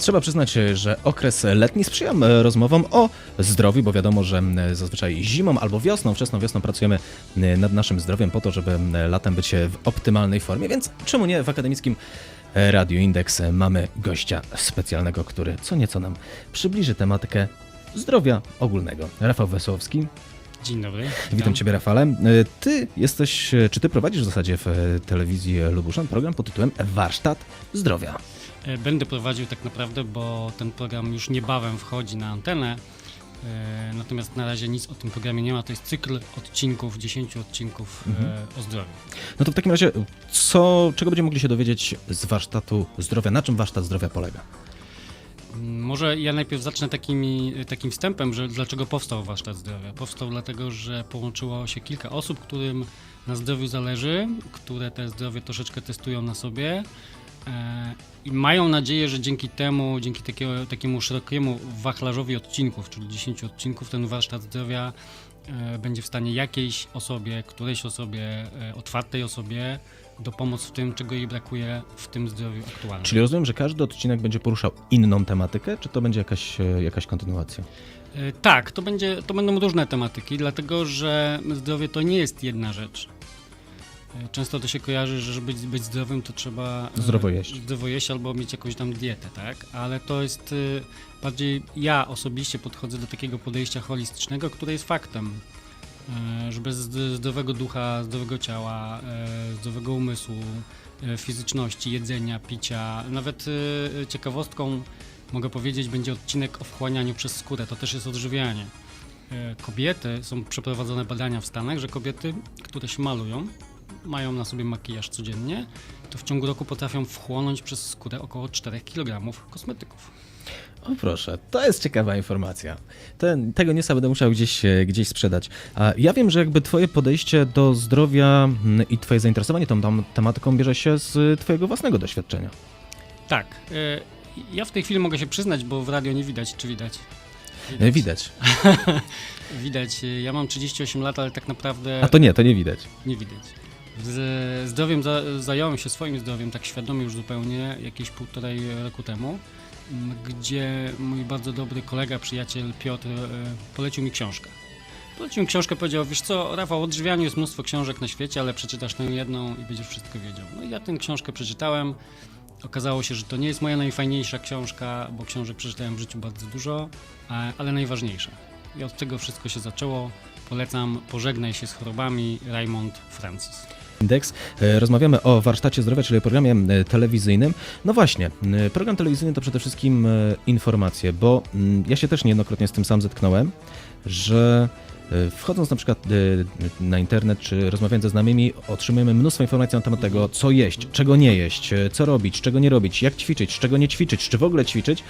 Trzeba przyznać, że okres letni sprzyja m, rozmowom o zdrowiu, bo wiadomo, że m, zazwyczaj zimą albo wiosną, wczesną wiosną pracujemy nad naszym zdrowiem po to, żeby latem być w optymalnej formie, więc czemu nie w akademickim e, Radiu Indeks mamy gościa specjalnego, który co nieco nam przybliży tematykę zdrowia ogólnego. Rafał Wesołowski, Dzień dobry. witam Ciebie Rafale. E, Ty jesteś, e, czy Ty prowadzisz w zasadzie w e, telewizji Lubuszan program pod tytułem Warsztat Zdrowia. E, Będę prowadził tak naprawdę, bo ten program już niebawem wchodzi na antenę. E, Natomiast na razie nic o tym programie nie ma. To jest cykl odcinków, 10 odcinków e, Mhm. o zdrowiu. No to w takim razie, co, czego będziemy mogli się dowiedzieć z warsztatu zdrowia? Na czym warsztat zdrowia polega? Mm, Może ja najpierw zacznę takimi, takim wstępem, że dlaczego powstał Warsztat Zdrowia. Powstał dlatego, że połączyło się kilka osób, którym na zdrowiu zależy, które te zdrowie troszeczkę testują na sobie i mają nadzieję, że dzięki temu, dzięki takiego, takiemu szerokiemu wachlarzowi odcinków, czyli 10 odcinków, ten Warsztat Zdrowia e, będzie w stanie jakiejś osobie, którejś osobie, e, otwartej osobie dopomóc w tym, czego jej brakuje w tym zdrowiu aktualnym. Czyli rozumiem, że każdy odcinek będzie poruszał inną tematykę, czy to będzie jakaś, e, jakaś kontynuacja? E, Tak, to, będzie, to będą różne tematyki, dlatego że zdrowie to nie jest jedna rzecz. E, Często to się kojarzy, że żeby być, zdrowym, to trzeba e, Zdrowo jeść. zdrowo jeść albo mieć jakąś tam dietę, tak? Ale to jest e, bardziej, ja osobiście podchodzę do takiego podejścia holistycznego, które jest faktem, że bez zd- zdrowego ducha, zdrowego ciała, zdrowego umysłu, fizyczności, jedzenia, picia, nawet ciekawostką mogę powiedzieć, będzie odcinek o wchłanianiu przez skórę. To też jest odżywianie. Kobiety, są przeprowadzone badania w Stanach, że kobiety, które się malują, mają na sobie makijaż codziennie, to w ciągu roku potrafią wchłonąć przez skórę około 4 kg kosmetyków. O proszę, to jest ciekawa informacja. Ten, tego newsa będę musiał gdzieś, e, gdzieś sprzedać. Ja wiem, że jakby twoje podejście do zdrowia mm, i twoje zainteresowanie tą, tą tematyką bierze się z twojego własnego doświadczenia. Tak. e, Ja w tej chwili mogę się przyznać, bo w radio nie widać, czy widać? E, Widać. Widać. e, Ja mam 38 lat, ale tak naprawdę A to nie, to nie widać. nie widać. Zdrowiem za, zająłem się swoim zdrowiem tak świadomie już zupełnie jakieś półtorej roku temu, gdzie mój bardzo dobry kolega, przyjaciel Piotr e, polecił mi książkę. Polecił mi książkę, powiedział, wiesz co, Rafał, o odżywianiu jest mnóstwo książek na świecie, ale przeczytasz tę jedną i będziesz wszystko wiedział. No i ja tę książkę przeczytałem. Okazało się, że to nie jest moja najfajniejsza książka, bo książek przeczytałem w życiu bardzo dużo, ale najważniejsza. I od tego wszystko się zaczęło. Polecam Pożegnaj się z chorobami Raymond Francis. Indeks. E, Rozmawiamy o warsztacie zdrowia, czyli o programie e, telewizyjnym. No właśnie, e, program telewizyjny to przede wszystkim informacje, bo mm, ja się też niejednokrotnie z tym sam zetknąłem, że wchodząc na przykład na internet czy rozmawiając ze znajomymi, otrzymujemy mnóstwo informacji na temat tego, co jeść, czego nie jeść, co robić, czego nie robić, jak ćwiczyć, czego nie ćwiczyć, czy w ogóle ćwiczyć.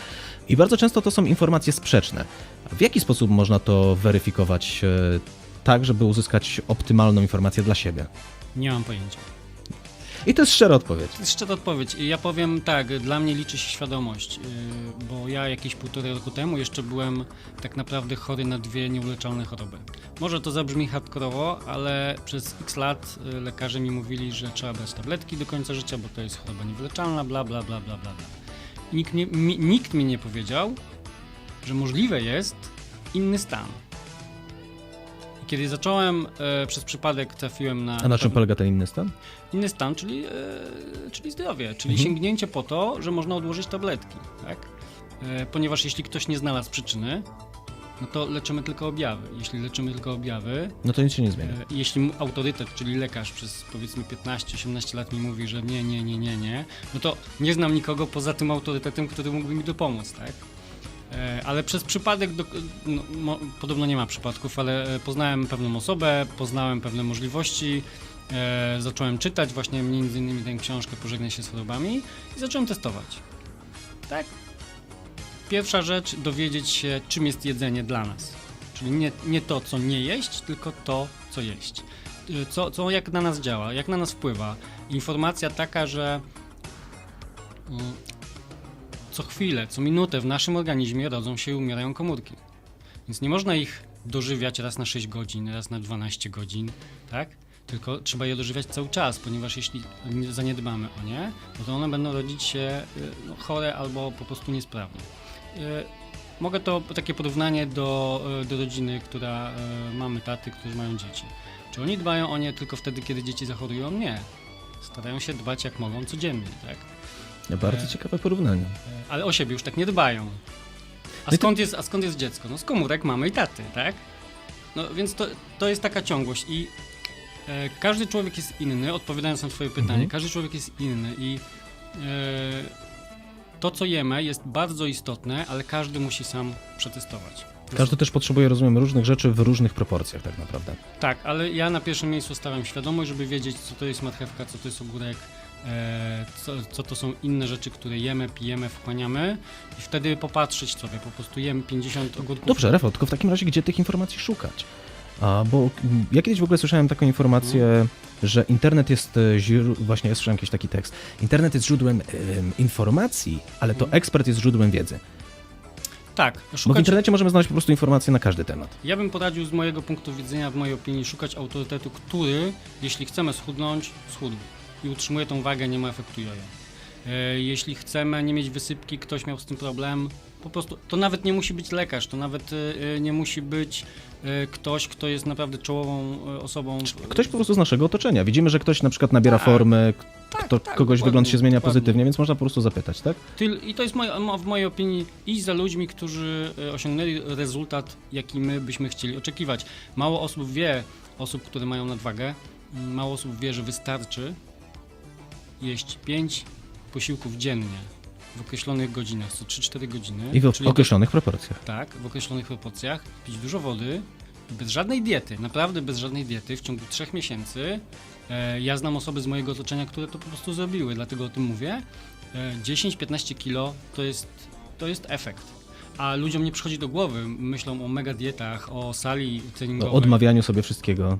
I bardzo często to są informacje sprzeczne. W jaki sposób można to weryfikować tak, żeby uzyskać optymalną informację dla siebie? Nie mam pojęcia. I to jest szczera odpowiedź. To jest szczera odpowiedź. Ja powiem tak, dla mnie liczy się świadomość, yy, bo ja jakieś półtorej roku temu jeszcze byłem tak naprawdę chory na dwie nieuleczalne choroby. Może to zabrzmi hardkorowo, ale przez x lat yy, lekarze mi mówili, że trzeba brać tabletki do końca życia, bo to jest choroba niewyleczalna, bla bla bla bla bla. bla. I Nikt, nie, mi, nikt mi nie powiedział, że możliwe jest inny stan. Kiedy zacząłem, e, przez przypadek trafiłem na... A na czym polega ten inny stan? Inny stan, czyli, e, czyli zdrowie, czyli Mhm. sięgnięcie po to, że można odłożyć tabletki, tak? E, ponieważ jeśli ktoś nie znalazł przyczyny, no to leczymy tylko objawy. Jeśli leczymy tylko objawy, No to nic się nie zmienia. jeśli autorytet, czyli lekarz przez powiedzmy 15-18 lat mi mówi, że nie, nie, nie, nie, nie, no to nie znam nikogo poza tym autorytetem, który mógłby mi dopomóc, tak? E, Ale przez przypadek, do, no, mo, podobno nie ma przypadków, ale e, poznałem pewną osobę, poznałem pewne możliwości, e, zacząłem czytać właśnie między innymi tę książkę Pożegnaj się z chorobami i zacząłem testować. Tak? Pierwsza rzecz, dowiedzieć się, czym jest jedzenie dla nas. Czyli nie, nie to, co nie jeść, tylko to, co jeść. Y, Co, co jak na nas działa, jak na nas wpływa. Informacja taka, że mm, co chwilę, co minutę w naszym organizmie rodzą się i umierają komórki. Więc nie można ich dożywiać raz na 6 godzin, raz na 12 godzin, tak? tylko trzeba je dożywiać cały czas, ponieważ jeśli nie zaniedbamy o nie, no to one będą rodzić się y, no, chore albo po prostu niesprawne. Y, Mogę to takie porównanie do, y, do rodziny, która mamy taty, którzy mają dzieci. Czy oni dbają o nie tylko wtedy, kiedy dzieci zachorują? Nie. Starają się dbać jak mogą codziennie, tak? Bardzo E, ciekawe porównanie. Ale o siebie już tak nie dbają. A No skąd, jest, a skąd jest dziecko? No z komórek mamy i taty, tak? No więc to, to jest taka ciągłość i e, każdy człowiek jest inny, odpowiadając na twoje pytanie, Mhm. każdy człowiek jest inny i e, to, co jemy jest bardzo istotne, ale każdy musi sam przetestować. Każdy też potrzebuje, rozumiem, różnych rzeczy w różnych proporcjach tak naprawdę. Tak, ale ja na pierwszym miejscu stawiam świadomość, żeby wiedzieć, co to jest marchewka, co to jest ogórek, co, co to są inne rzeczy, które jemy, pijemy, wchłaniamy i wtedy popatrzeć sobie, po prostu jem 50 ogórków. Dobrze, Rafał, tylko w takim razie gdzie tych informacji szukać? A, bo ja kiedyś w ogóle słyszałem taką informację, że internet jest e, właśnie ja słyszałem jakiś taki tekst. Internet jest źródłem em, informacji, ale to Mhm. ekspert jest źródłem wiedzy. Tak, Bo w szukać, internecie możemy znaleźć po prostu informacje na każdy temat. ja bym poradził z mojego punktu widzenia, w mojej opinii, szukać autorytetu, który, jeśli chcemy schudnąć, schudł i utrzymuje tą wagę, nie ma efektu jojo. E, Jeśli chcemy nie mieć wysypki, ktoś miał z tym problem, po prostu to nawet nie musi być lekarz, to nawet e, nie musi być e, ktoś, kto jest naprawdę czołową e, osobą. Ktoś po prostu z naszego otoczenia. Widzimy, że ktoś na przykład nabiera Tak. formy, Tak, kto, tak, kogoś wygląd się zmienia dokładnie. pozytywnie, więc można po prostu zapytać, tak? I to jest moje, w mojej opinii iść za ludźmi, którzy e, osiągnęli rezultat, jaki my byśmy chcieli oczekiwać. Mało osób wie, osób, które mają nadwagę, mało osób wie, że wystarczy jeść 5 posiłków dziennie w określonych godzinach, co 3-4 godziny. I w określonych proporcjach. tak, w określonych proporcjach, pić dużo wody, bez żadnej diety, naprawdę bez żadnej diety, w ciągu trzech miesięcy. E, ja znam osoby z mojego otoczenia, które to po prostu zrobiły, dlatego o tym mówię. E, 10-15 kilo to jest, to jest efekt. A ludziom nie przychodzi do głowy, myślą o mega dietach, o sali O treningowej. odmawianiu sobie wszystkiego.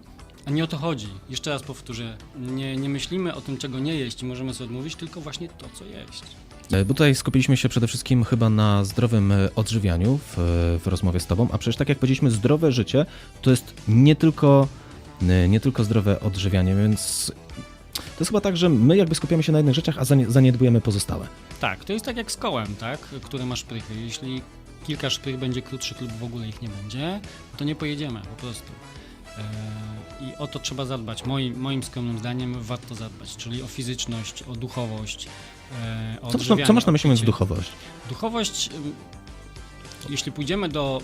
A nie o to chodzi. Jeszcze raz powtórzę, nie, nie myślimy o tym, czego nie jeść i możemy sobie odmówić, tylko właśnie to, co jeść. E, Bo tutaj skupiliśmy się przede wszystkim chyba na zdrowym e, odżywianiu w, w rozmowie z Tobą, a przecież tak jak powiedzieliśmy, zdrowe życie to jest nie tylko, e, nie tylko zdrowe odżywianie, więc to jest chyba tak, że my jakby skupiamy się na jednych rzeczach, a zanie- zaniedbujemy pozostałe. Tak, to jest tak jak z kołem, tak, które ma szprychy. Jeśli kilka szprych będzie krótszych lub w ogóle ich nie będzie, to nie pojedziemy po prostu. Eee, I o to trzeba zadbać. Moim, moim skromnym zdaniem warto zadbać, czyli o fizyczność, o duchowość, eee, o Co, masz na- co masz na myśli mówiąc duchowość? Duchowość, ym, jeśli pójdziemy do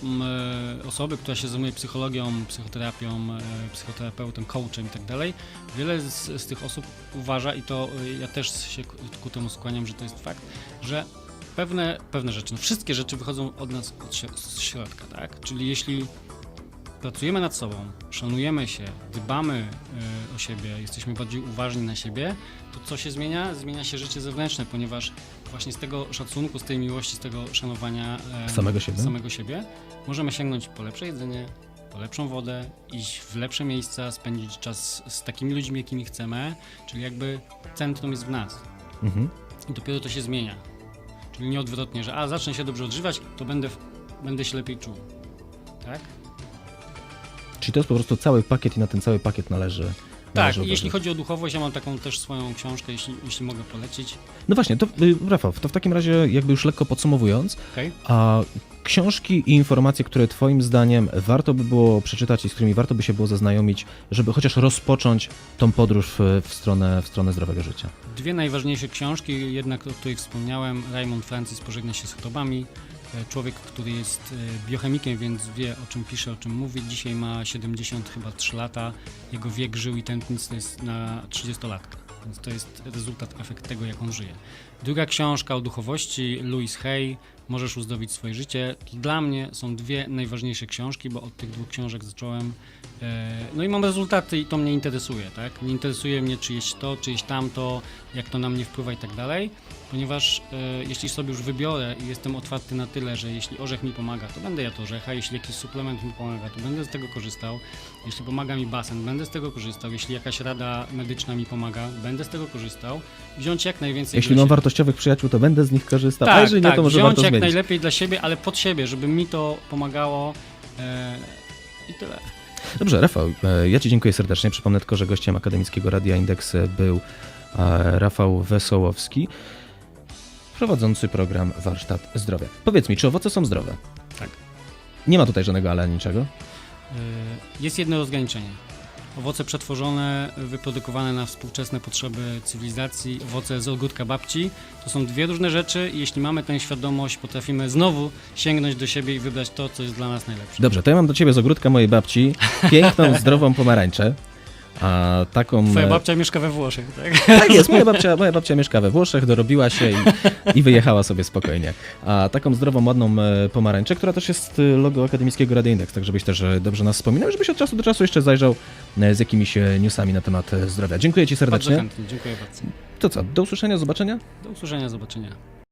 osoby, która się zajmuje psychologią, psychoterapią, psychoterapeutem, coachem i tak dalej, wiele z, z tych osób uważa, i to ja też się ku, temu skłaniam, że to jest fakt, że pewne, pewne rzeczy, no wszystkie rzeczy wychodzą od nas od z środka, tak? Czyli jeśli pracujemy nad sobą, szanujemy się, dbamy e, o siebie, jesteśmy bardziej uważni na siebie, to co się zmienia? Zmienia się życie zewnętrzne, ponieważ właśnie z tego szacunku, z tej miłości, z tego szanowania Samego siebie? samego siebie możemy sięgnąć po lepsze jedzenie, po lepszą wodę, iść w lepsze miejsca, spędzić czas z takimi ludźmi, jakimi chcemy, czyli jakby centrum jest w nas Mhm. i dopiero to się zmienia. Czyli nie odwrotnie, że a zacznę się dobrze odżywać, to będę, będę się lepiej czuł. Tak? Czyli to jest po prostu cały pakiet i na ten cały pakiet należy. Tak, należy jeśli chodzi o duchowość, ja mam taką też swoją książkę, jeśli, jeśli mogę polecić. No właśnie, to y, Rafał, to w takim razie jakby już lekko podsumowując, Okej? A książki i informacje, które Twoim zdaniem warto by było przeczytać i z którymi warto by się było zaznajomić, żeby chociaż rozpocząć tą podróż w, stronę, w stronę zdrowego życia? Dwie najważniejsze książki, jedna, o której wspomniałem, Raymond Francis Pożegna się z chorobami. E, Człowiek, który jest e, biochemikiem, więc wie o czym pisze, o czym mówi. Dzisiaj ma 70 chyba 3 lata. Jego wiek żył i tętnic jest na 30-latka. Więc to jest rezultat, efekt tego, jak on żyje. Druga książka o duchowości, Louis Hay, Możesz uzdrowić swoje życie. Dla mnie są dwie najważniejsze książki, bo od tych dwóch książek zacząłem. E, No i mam rezultaty i to mnie interesuje, tak? Nie interesuje mnie, czy jeść to, czy jeść tamto, jak to na mnie wpływa i tak dalej, ponieważ e, jeśli sobie już wybiorę i jestem otwarty na tyle, że jeśli orzech mi pomaga, to będę jadł orzecha, jeśli jakiś suplement mi pomaga, to będę z tego korzystał, jeśli pomaga mi basen, będę z tego korzystał, jeśli jakaś rada medyczna mi pomaga, będę z tego korzystał, wziąć jak najwięcej Jeśli mam wartościowych przyjaciół, to będę z nich korzystał, a Tak, jeżeli tak, nie, to może wziąć jak zmienić. najlepiej dla siebie, ale pod siebie, żeby mi to pomagało e, i tyle. Dobrze, Rafał, e, ja Ci dziękuję serdecznie. Przypomnę tylko, że gościem Akademickiego Radia Indeks był e, Rafał Wesołowski, prowadzący program Warsztat Zdrowia. Powiedz mi, czy owoce są zdrowe? Tak. Nie ma tutaj żadnego ale niczego? Jest jedno rozgraniczenie. Owoce przetworzone, wyprodukowane na współczesne potrzeby cywilizacji, owoce z ogródka babci, to są dwie różne rzeczy i jeśli mamy tę świadomość, potrafimy znowu sięgnąć do siebie i wybrać to, co jest dla nas najlepsze. Dobrze, to ja mam do Ciebie z ogródka mojej babci piękną, zdrową pomarańczę. A taką. Twoja e, babcia mieszka we Włoszech, tak? Tak jest, moja babcia, moja babcia mieszka we Włoszech, dorobiła się i, i wyjechała sobie spokojnie. A taką zdrową, ładną e, pomarańczę, która też jest e, logo Akademickiego Radia Indeks, tak żebyś też dobrze nas wspominał, żebyś od czasu do czasu jeszcze zajrzał z jakimiś newsami na temat zdrowia. Dziękuję Ci Bardzo serdecznie. chętnie, dziękuję bardzo. To co, do usłyszenia, zobaczenia. Do usłyszenia, zobaczenia.